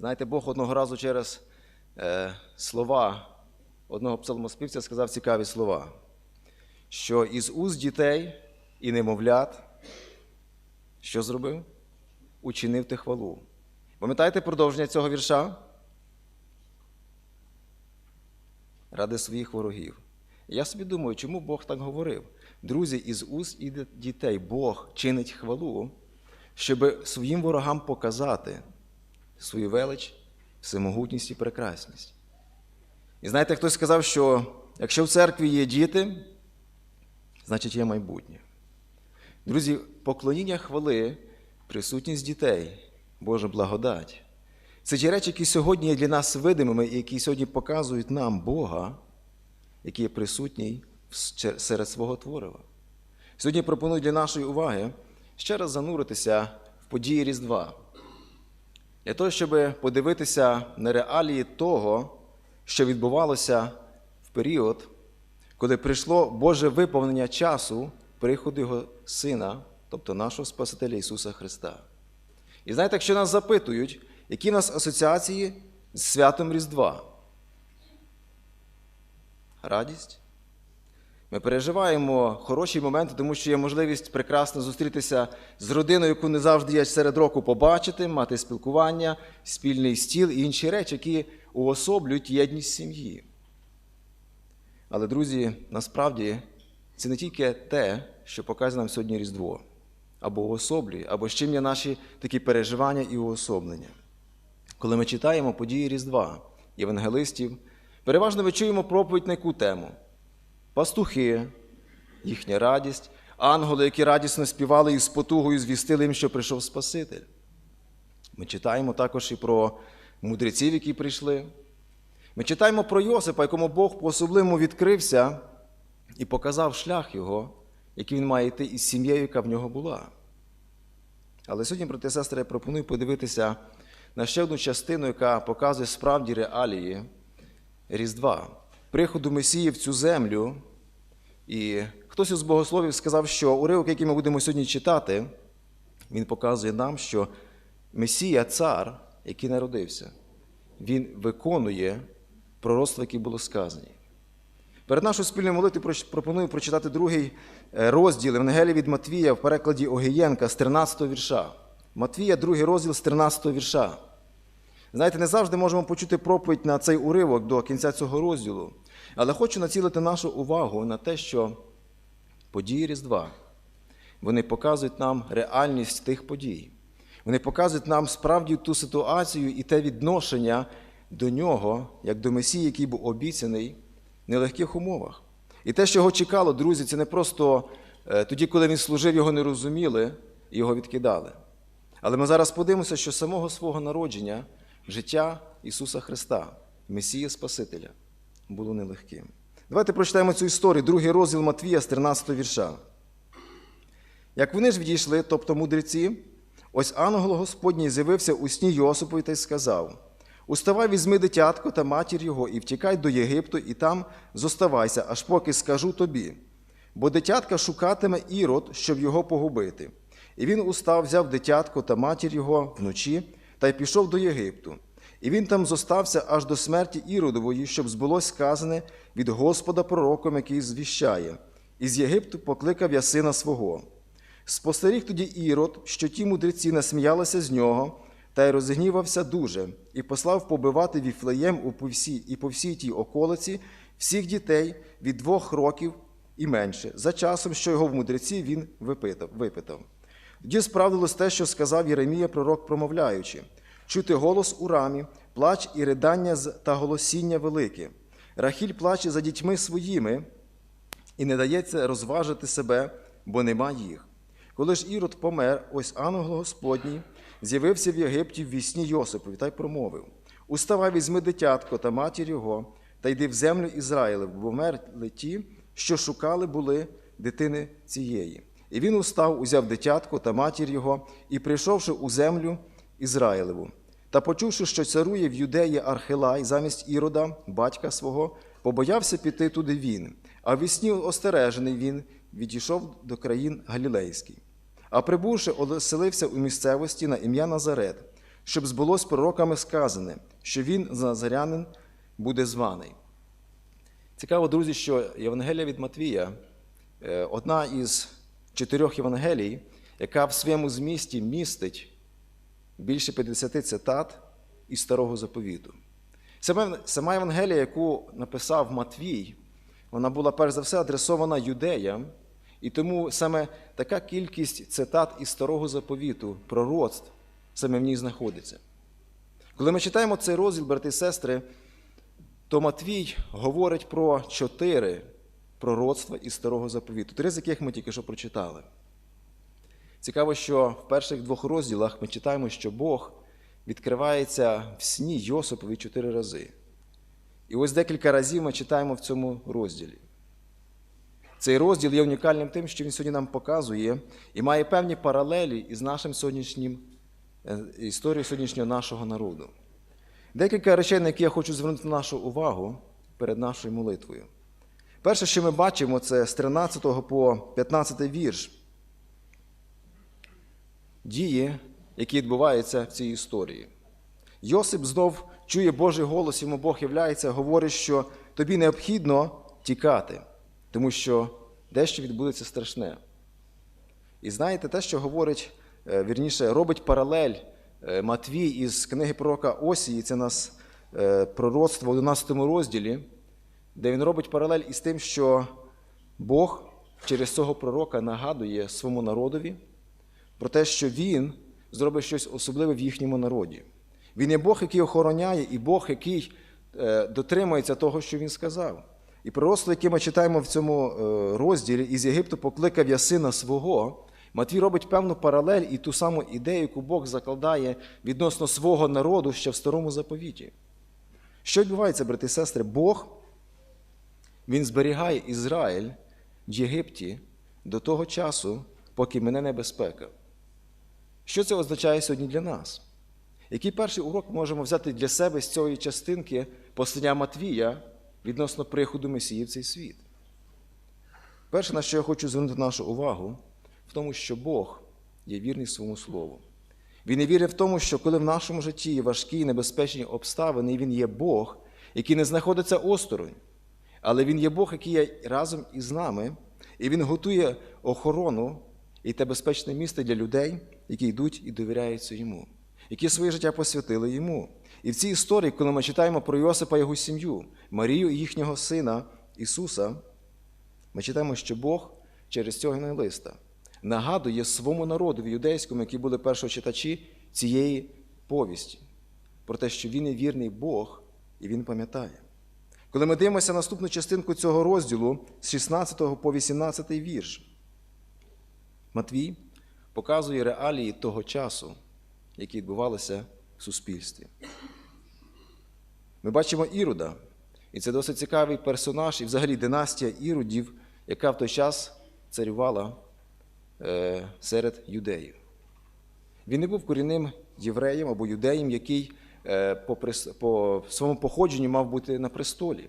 Знаєте, Бог одного разу через е, слова одного псалмоспівця сказав цікаві слова, що із уст дітей і немовлят, що зробив? Учинив ти хвалу. Пам'ятаєте продовження цього вірша? Ради своїх ворогів. Я собі думаю, чому Бог так говорив? Друзі, із уст і дітей Бог чинить хвалу, щоб своїм ворогам показати свою велич, всемогутність і прекрасність. І знаєте, хтось сказав, що якщо в церкві є діти, значить є майбутнє. Друзі, поклоніння хвали, присутність дітей, Божа благодать. Це ті речі, які сьогодні є для нас видимими і які сьогодні показують нам Бога, який є присутній серед свого творива. Сьогодні пропоную для нашої уваги ще раз зануритися в події Різдва. Для того, щоб подивитися на реалії того, що відбувалося в період, коли прийшло Боже виповнення часу приходу Його Сина, тобто нашого Спасителя Ісуса Христа. І знаєте, якщо нас запитують, які в нас асоціації з святом Різдва? Радість. Ми переживаємо хороші моменти, тому що є можливість прекрасно зустрітися з родиною, яку не завжди є серед року побачити, мати спілкування, спільний стіл і інші речі, які уособлюють єдність сім'ї. Але, друзі, насправді це не тільки те, що показує нам сьогодні Різдво, або уособлює, або з чим є наші такі переживання і уособлення. Коли ми читаємо події Різдва, євангелистів, переважно ми чуємо проповідь на яку тему пастухи, їхня радість, ангели, які радісно співали і з потугою звістили їм, що прийшов Спаситель. Ми читаємо також і про мудреців, які прийшли. Ми читаємо про Йосипа, якому Бог по-особливому відкрився і показав шлях його, який він має йти із сім'єю, яка в нього була. Але сьогодні, брати і сестри, я пропоную подивитися на ще одну частину, яка показує справді реалії Різдва приходу Месії в цю землю. І хтось із богословів сказав, що уривок, який ми будемо сьогодні читати, він показує нам, що Месія, цар, який народився, він виконує пророцтво, яке було сказані. Перед нашою спільною молитвою пропоную прочитати другий розділ Евангелія від Матвія в перекладі Огієнка з 13 го вірша. Матвія, другий розділ з 13 го вірша. Знаєте, не завжди можемо почути проповідь на цей уривок до кінця цього розділу, але хочу націлити нашу увагу на те, що події Різдва вони показують нам реальність тих подій. Вони показують нам справді ту ситуацію і те відношення до нього, як до Месії, який був обіцяний в нелегких умовах. І те, що його чекало, друзі, це не просто тоді, коли він служив, його не розуміли і його відкидали. Але ми зараз подивимося, що самого свого народження життя Ісуса Христа, Месія Спасителя, було нелегким. Давайте прочитаємо цю історію, другий розділ Матвія з 13 вірша. Як вони ж відійшли, тобто мудреці, ось ангел Господній з'явився у сні Йосипові та й сказав: Уставай, візьми дитятко та матір його, і втікай до Єгипту, і там зоставайся, аж поки скажу тобі. Бо дитятка шукатиме ірод, щоб його погубити. І він устав, взяв дитятко та матір його вночі та й пішов до Єгипту. І він там зостався аж до смерті Іродової, щоб збулось сказане від Господа пророком, який звіщає, із Єгипту покликав я сина свого. Спостеріг тоді Ірод, що ті мудреці насміялися з нього, та й розгнівався дуже, і послав побивати віфлеєм у всій, і по всій тій околиці всіх дітей від двох років і менше, за часом, що його в мудреці він випитав. Тоді справдилось те, що сказав Єремія пророк, промовляючи чути голос у рамі, плач і ридання та голосіння велике. Рахіль плаче за дітьми своїми і не дається розважити себе, бо нема їх. Коли ж Ірод помер, ось ангел Господній з'явився в Єгипті в вісні Йосипові та й промовив: Уставай, візьми дитятко та матір його, та йди в землю Ізраїлев, бо мерли ті, що шукали були дитини цієї. І він устав, узяв дитятко та матір його, і, прийшовши у землю Ізраїлеву, та почувши, що царує в юдеї Архилай замість Ірода, батька свого, побоявся піти туди він, а в вісні остережений він відійшов до країн Галілейських. А прибувши, оселився у місцевості на ім'я Назарет, щоб збулось пророками сказане, що він, Назарянин, буде званий. Цікаво, друзі, що Євангелія від Матвія е, одна із чотирьох Євангелій, яка в своєму змісті містить більше 50 цитат із старого заповіту. Саме- Сама Євангелія, яку написав Матвій, вона була перш за все адресована юдеям, і тому саме така кількість цитат із старого заповіту, пророцтв, саме в ній знаходиться. Коли ми читаємо цей розділ, брати і сестри, то Матвій говорить про чотири пророцтва із старого заповіту, три з яких ми тільки що прочитали. Цікаво, що в перших двох розділах ми читаємо, що Бог відкривається в сні Йосипові чотири рази. І ось декілька разів ми читаємо в цьому розділі. Цей розділ є унікальним тим, що він сьогодні нам показує і має певні паралелі із нашим сьогоднішнім е, історією сьогоднішнього нашого народу. Декілька речей, на які я хочу звернути нашу увагу перед нашою молитвою. Перше, що ми бачимо, це з 13 по 15 вірш. Дії, які відбуваються в цій історії. Йосип знов чує Божий голос, йому Бог являється, говорить, що тобі необхідно тікати, тому що дещо відбудеться страшне. І знаєте, те, що говорить, е, вірніше, робить паралель е, Матвій із книги пророка Осії, це нас е, пророцтво в 11 розділі, де він робить паралель із тим, що Бог через цього пророка нагадує своєму народові про те, що він зробить щось особливе в їхньому народі. Він є Бог, який охороняє, і Бог, який е, дотримується того, що він сказав. І пророцтво, яке ми читаємо в цьому е, розділі, із Єгипту покликав я сина свого. Матвій робить певну паралель і ту саму ідею, яку Бог закладає відносно свого народу ще в старому заповіті. Що відбувається, брати і сестри? Бог він зберігає Ізраїль в Єгипті до того часу, поки мене небезпека. Що це означає сьогодні для нас? Який перший урок можемо взяти для себе з цієї частинки послання Матвія відносно приходу Месії в цей світ? Перше, на що я хочу звернути нашу увагу, в тому, що Бог є вірний своєму слову. Він є вірний в тому, що коли в нашому житті є важкі і небезпечні обставини, Він є Бог, який не знаходиться осторонь, але Він є Бог, який є разом із нами, і Він готує охорону і те безпечне місце для людей, які йдуть і довіряються йому, які своє життя посвятили йому. І в цій історії, коли ми читаємо про Йосипа і його сім'ю, Марію і їхнього сина Ісуса, ми читаємо, що Бог через цього листа нагадує своєму народу юдейському, які були першочитачі цієї повісті, про те, що Він є вірний Бог і Він пам'ятає. Коли ми дивимося наступну частинку цього розділу з 16 по 18 вірш, Матвій показує реалії того часу, які відбувалися в суспільстві. Ми бачимо Ірода, і це досить цікавий персонаж, і взагалі династія Іродів, яка в той час царювала е, серед юдеїв. Він не був корінним євреєм або юдеєм, який по, по своєму походженню мав бути на престолі.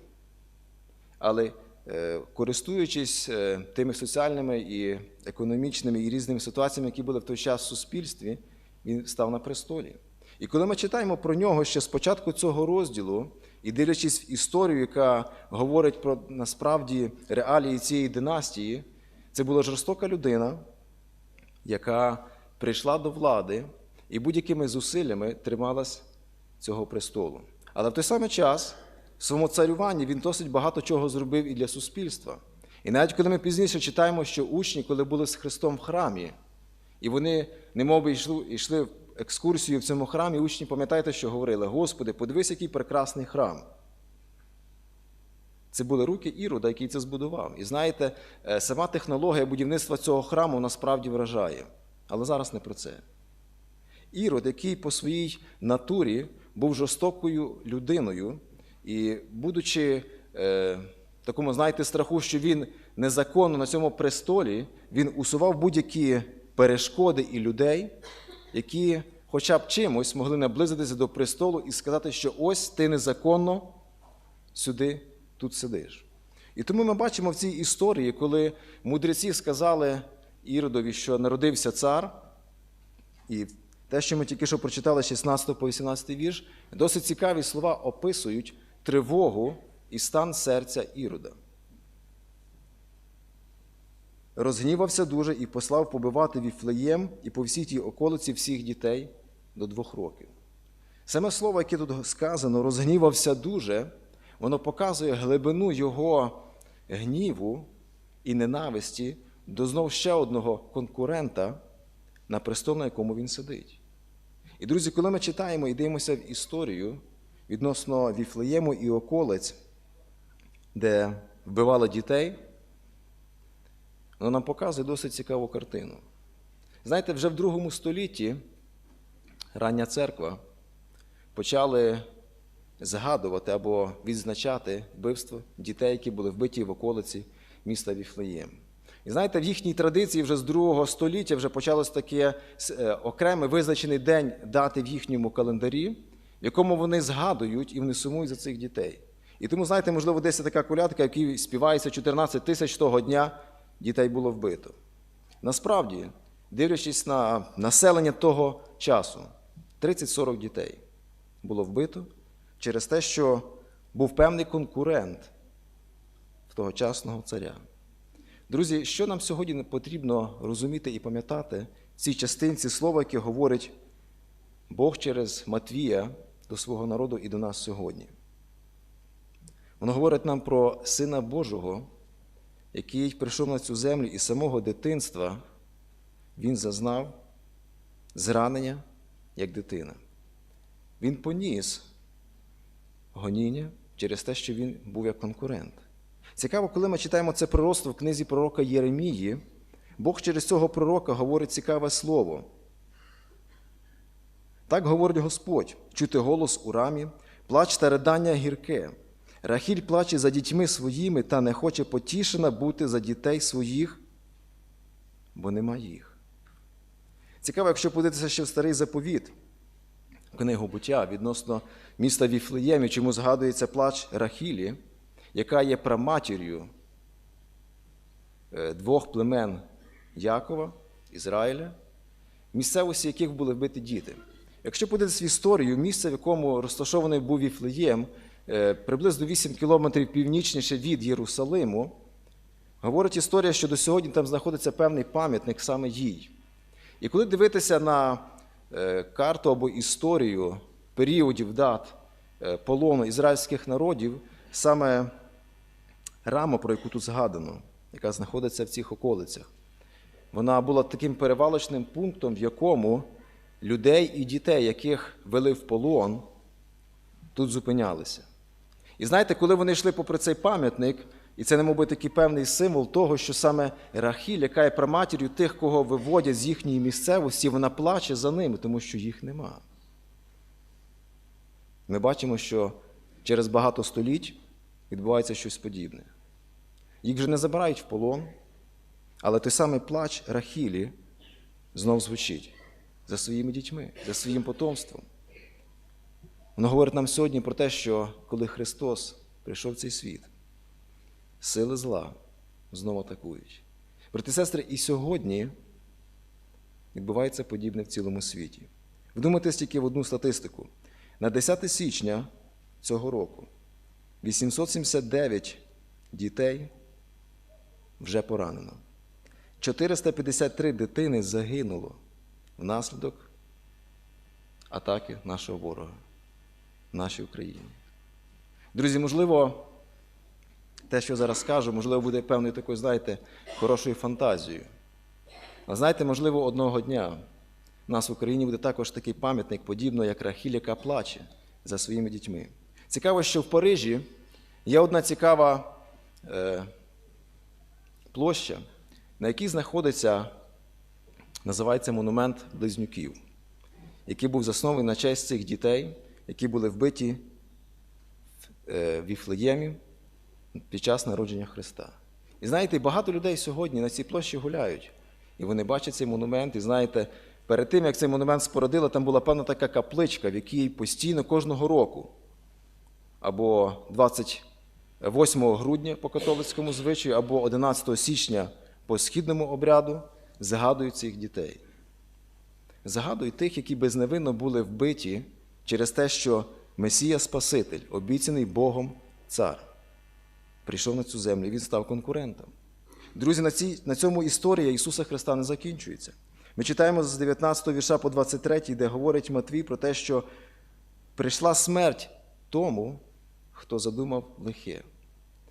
Але е, користуючись е, тими соціальними і економічними і різними ситуаціями, які були в той час в суспільстві, він став на престолі. І коли ми читаємо про нього ще з початку цього розділу, і дивлячись в історію, яка говорить про насправді реалії цієї династії, це була жорстока людина, яка прийшла до влади і будь-якими зусиллями трималась цього престолу. Але в той самий час в своєму царюванні він досить багато чого зробив і для суспільства. І навіть коли ми пізніше читаємо, що учні, коли були з Христом в храмі, і вони немов би йшли, йшли в екскурсію в цьому храмі, учні, пам'ятаєте, що говорили: Господи, подивись, який прекрасний храм. Це були руки Ірода, який це збудував. І знаєте, е, сама технологія будівництва цього храму насправді вражає. Але зараз не про це. Ірод, який по своїй натурі був жорстокою людиною, і, будучи е, такому, знаєте, страху, що він незаконно на цьому престолі, він усував будь-які перешкоди і людей, які хоча б чимось могли наблизитися до престолу і сказати, що ось ти незаконно сюди тут сидиш. І тому ми бачимо в цій історії, коли мудреці сказали Іродові, що народився цар, і те, що ми тільки що прочитали 16 по 18 вірш, досить цікаві слова описують тривогу і стан серця Ірода. Розгнівався дуже і послав побивати Віфлеєм і по всій тій околиці всіх дітей до двох років. Саме слово, яке тут сказано, розгнівався дуже, воно показує глибину його гніву і ненависті до знов ще одного конкурента на престол, на якому він сидить. І, друзі, коли ми читаємо і дивимося в історію відносно Віфлеєму і околиць, де вбивали дітей, воно нам показує досить цікаву картину. Знаєте, вже в другому столітті рання церква почали згадувати або відзначати вбивство дітей, які були вбиті в околиці міста Віфлеєм. І знаєте, в їхній традиції вже з другого століття вже почалось таке е, окремий визначений день дати в їхньому календарі, в якому вони згадують і вони сумують за цих дітей. І тому, знаєте, можливо, десь така колядка, якій співається 14 тисяч того дня дітей було вбито. Насправді, дивлячись на населення того часу, 30-40 дітей було вбито через те, що був певний конкурент тогочасного царя. Друзі, що нам сьогодні потрібно розуміти і пам'ятати в цій частинці слова, яке говорить Бог через Матвія до свого народу і до нас сьогодні? Воно говорить нам про Сина Божого, який прийшов на цю землю і самого дитинства він зазнав зранення як дитина. Він поніс гоніння через те, що він був як конкурент. Цікаво, коли ми читаємо це пророцтво в книзі пророка Єремії, Бог через цього пророка говорить цікаве слово. Так говорить Господь, чути голос у рамі, плач та ридання гірке. Рахіль плаче за дітьми своїми та не хоче потішена бути за дітей своїх, бо нема їх. Цікаво, якщо подивитися ще в старий заповіт, книгу буття відносно міста Віфлеємі, чому згадується плач Рахілі, яка є праматір'ю е, двох племен Якова, Ізраїля, місцевості яких були вбиті діти. Якщо подивитися в історію, місце, в якому розташований був Віфлеєм, е, приблизно 8 кілометрів північніше від Єрусалиму, говорить історія, що до сьогодні там знаходиться певний пам'ятник саме їй. І коли дивитися на е, карту або історію періодів дат полону ізраїльських народів, саме рама, про яку тут згадано, яка знаходиться в цих околицях, вона була таким перевалочним пунктом, в якому людей і дітей, яких вели в полон, тут зупинялися. І знаєте, коли вони йшли попри цей пам'ятник, і це не мов би такий певний символ того, що саме Рахіль, яка є праматір'ю тих, кого виводять з їхньої місцевості, вона плаче за ними, тому що їх нема. Ми бачимо, що через багато століть відбувається щось подібне. Їх вже не забирають в полон, але той самий плач Рахілі знов звучить за своїми дітьми, за своїм потомством. Воно говорить нам сьогодні про те, що коли Христос прийшов в цей світ, сили зла знову атакують. Брати і сестри, і сьогодні відбувається подібне в цілому світі. Вдумайтесь тільки в одну статистику. На 10 січня цього року 879 дітей вже поранено. 453 дитини загинуло внаслідок атаки нашого ворога в нашій Україні. Друзі, можливо, те, що зараз скажу, можливо, буде певною такою, знаєте, хорошою фантазією. А знаєте, можливо, одного дня у нас в Україні буде також такий пам'ятник, подібно як Рахіль, яка плаче за своїми дітьми. Цікаво, що в Парижі є одна цікава е, площа, на якій знаходиться, називається монумент близнюків, який був заснований на честь цих дітей, які були вбиті в е, Віфлеємі під час народження Христа. І знаєте, багато людей сьогодні на цій площі гуляють, і вони бачать цей монумент, і знаєте, перед тим, як цей монумент спородили, там була певна така капличка, в якій постійно кожного року, або 28 грудня по католицькому звичаю, або 11 січня по східному обряду згадують цих дітей. Згадуй тих, які безневинно були вбиті через те, що Месія Спаситель, обіцяний Богом цар, прийшов на цю землю, і він став конкурентом. Друзі, на, цій, на цьому історія Ісуса Христа не закінчується. Ми читаємо з 19 вірша по 23, де говорить Матвій про те, що прийшла смерть тому, хто задумав лихе.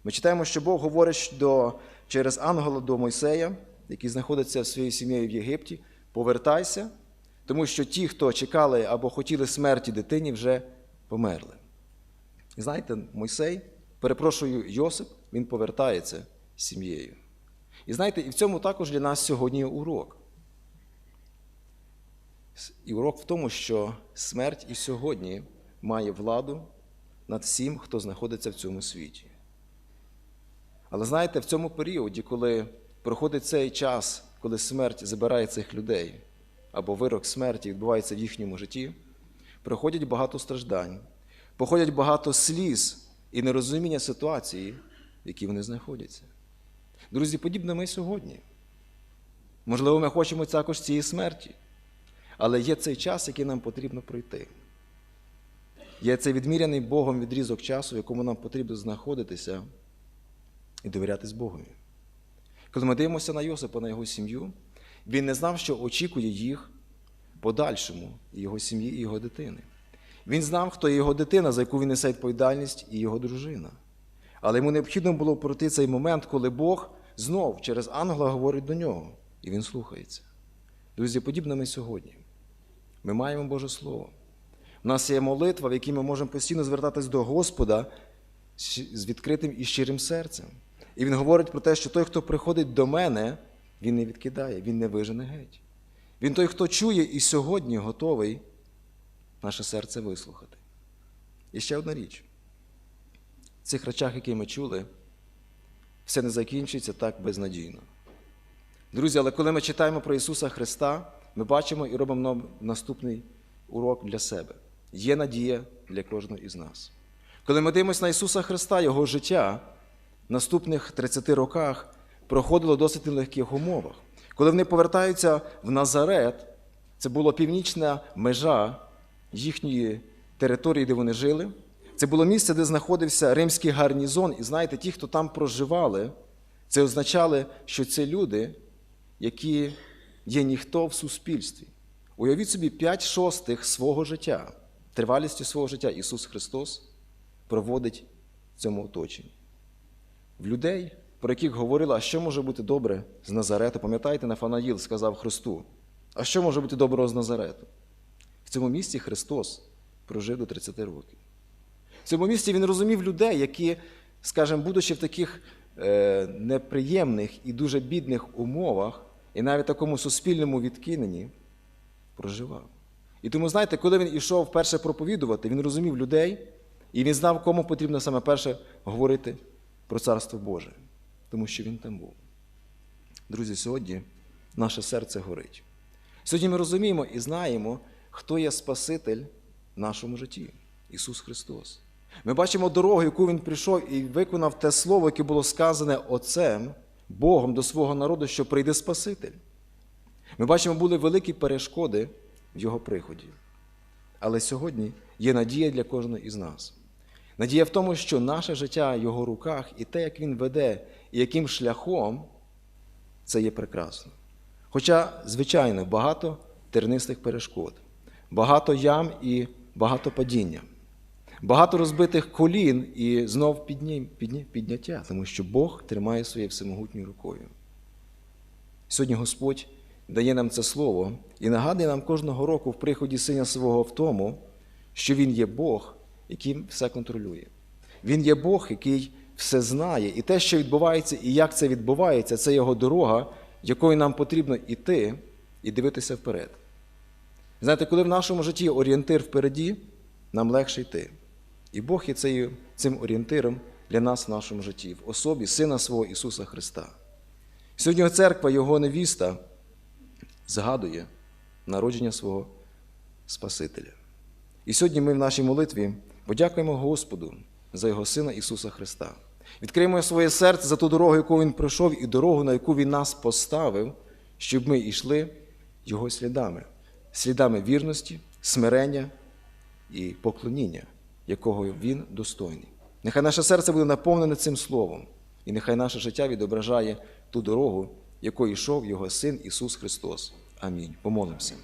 Ми читаємо, що Бог говорить до, через ангела до Мойсея, який знаходиться своєю сім'єю в Єгипті, повертайся, тому що ті, хто чекали або хотіли смерті дитині, вже померли. І знаєте, Мойсей, перепрошую, Йосип, він повертається з сім'єю. І знаєте, і в цьому також для нас сьогодні урок. І урок в тому, що смерть і сьогодні має владу над всім, хто знаходиться в цьому світі. Але знаєте, в цьому періоді, коли проходить цей час, коли смерть забирає цих людей, або вирок смерті відбувається в їхньому житті, проходять багато страждань, походять багато сліз і нерозуміння ситуації, в якій вони знаходяться. Друзі, подібно ми сьогодні. Можливо, ми хочемо також цієї смерті, але є цей час, який нам потрібно пройти. Є цей відміряний Богом відрізок часу, в якому нам потрібно знаходитися і довірятись Богові. Коли ми дивимося на Йосипа, на його сім'ю, він не знав, що очікує їх подальшому, і його сім'ї, і його дитини. Він знав, хто є його дитина, за яку він несе відповідальність, і його дружина. Але йому необхідно було пройти цей момент, коли Бог знов через ангела говорить до нього, і він слухається. Друзі, подібно ми сьогодні. Ми маємо Боже Слово. У нас є молитва, в якій ми можемо постійно звертатись до Господа з відкритим і щирим серцем. І він говорить про те, що той, хто приходить до мене, він не відкидає, він не вижене геть. Він той, хто чує і сьогодні готовий наше серце вислухати. І ще одна річ. В цих речах, які ми чули, все не закінчується так безнадійно. Друзі, але коли ми читаємо про Ісуса Христа, ми бачимо і робимо наступний урок для себе. Є надія для кожного із нас. Коли ми дивимося на Ісуса Христа, Його життя в наступних 30 роках проходило досить нелегких умовах. Коли вони повертаються в Назарет, це була північна межа їхньої території, де вони жили. Це було місце, де знаходився римський гарнізон. І знаєте, ті, хто там проживали, це означало, що це люди, які є ніхто в суспільстві. Уявіть собі, 5 шостих свого життя, тривалістю свого життя Ісус Христос проводить в цьому оточенні. В людей, про яких говорили, а що може бути добре з Назарету, пам'ятаєте, Нафанаїл сказав Христу, а що може бути доброго з Назарету? В цьому місці Христос прожив до 30 років. В цьому місці він розумів людей, які, скажімо, будучи в таких е, неприємних і дуже бідних умовах, і навіть такому суспільному відкиненні, проживав. І тому, знаєте, коли він ішов вперше проповідувати, він розумів людей, і він знав, кому потрібно саме перше говорити про Царство Боже, тому що він там був. Друзі, сьогодні наше серце горить. Сьогодні ми розуміємо і знаємо, хто є Спаситель в нашому житті Ісус Христос. Ми бачимо дорогу, яку Він прийшов і виконав те слово, яке було сказане Отцем, Богом до свого народу, що прийде Спаситель. Ми бачимо, були великі перешкоди Його приході. Але сьогодні є надія для кожного із нас. Надія в тому, що наше життя в Його руках і те, як Він веде, і яким шляхом, це є прекрасно. Хоча, звичайно, багато тернистих перешкод, багато ям і багато падіння, багато розбитих колін і знов підняття, тому що Бог тримає своєю всемогутньою рукою. Сьогодні Господь дає нам це слово і нагадує нам кожного року в приході Сина свого в тому, що Він є Бог, який все контролює. Він є Бог, який все знає, і те, що відбувається, і як це відбувається, це його дорога, якою нам потрібно йти і дивитися вперед. Знаєте, коли в нашому житті орієнтир впереді, нам легше йти. І Бог є цею, цим орієнтиром для нас в нашому житті, в особі Сина свого Ісуса Христа. Сьогодні церква, Його невіста, згадує народження свого Спасителя. І сьогодні ми в нашій молитві подякуємо Господу за Його Сина Ісуса Христа. Відкриємо своє серце за ту дорогу, яку Він пройшов, і дорогу, на яку Він нас поставив, щоб ми йшли Його слідами, слідами вірності, смирення і поклоніння, якого Він достойний. Нехай наше серце буде наповнене цим словом, і нехай наше життя відображає ту дорогу, якою йшов Його Син Ісус Христос. Амінь. Помолимося.